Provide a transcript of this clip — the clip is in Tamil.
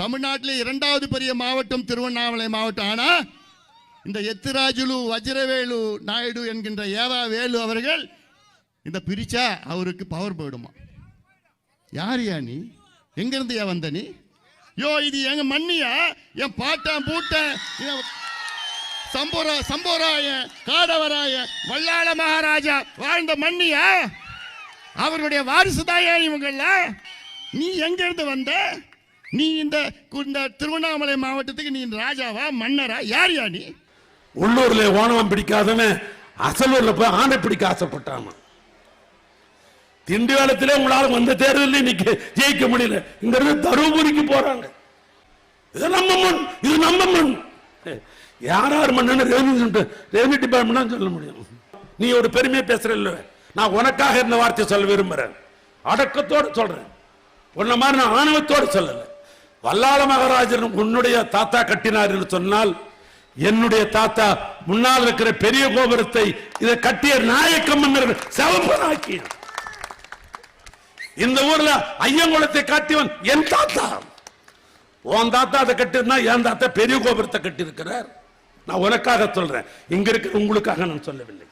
தமிழ்நாட்டில் இரண்டாவது பெரிய மாவட்டம் திருவண்ணாமலை மாவட்டம். ஆனால் இந்த எத்திராஜுலு வஜ்ரவேலு நாயுடு என்கின்ற ஏவா வேலு அவர்கள் இந்த பிரிச்சா அவருக்கு பவர் போயிடுமா? யார் யா நீ? எங்கிருந்து ஏன் வந்த நீ? யோ இது எங்க மண்ணியா? என் பாட்டன் பூட்டன் சம்போரா சம்போராய காடவராய வல்லாள மகாராஜா வாழ்ந்த மண்ணியா? அவருடைய வாரிசுதாயா இவங்கள நீ எங்கிருந்து வந்த? நீ இந்த இந்த திருவண்ணாமலை மாவட்டத்துக்கு நீ ராஜாவா மன்னரா? யார் யா நீ? உள்ளூர்ல ஓணவம் பிடிக்காதவன் அசலூர்ல போய் ஆணை பிடிக்க ஆசைப்பட்டாமா திண்டிவனத்திலே உங்களால வந்த தேர்தலில் இன்னைக்கு ஜெயிக்க முடியல. இங்க இருந்து தருமபுரிக்கு போறாங்க. இது நம்ம மண் இது நம்ம மண் யார் யார் மண்ணுன்னு ரெவன்யூ ரெவன்யூ டிபார்ட்மெண்ட் தான் சொல்ல முடியும். நீ ஒரு பெருமையை பேசுற இல்ல. நான் உனக்காக இருந்த வார்த்தை சொல்ல விரும்புறேன். அடக்கத்தோடு சொல்றேன். உன்ன மாதிரி நான் ஆணவத்தோடு சொல்லலை. வல்லாள மகாராஜன் உன்னுடைய தாத்தா கட்டினார் என்று சொன்னால் என்னுடைய தாத்தா முன்னால் இருக்கிற பெரிய கோபுரத்தை இதை கட்டிய நாயக்க மன்னர்கள் செவப்பனாக்கிய இந்த ஊர்ல ஐயங்குளத்தை காட்டியவன் என் தாத்தா. உன் தாத்தா அதை கட்டிருந்தா என் தாத்தா பெரிய கோபுரத்தை கட்டி இருக்கிறார் நான் உனக்காக சொல்றேன். இங்க இருக்கிற உங்களுக்காக நான் சொல்லவில்லை.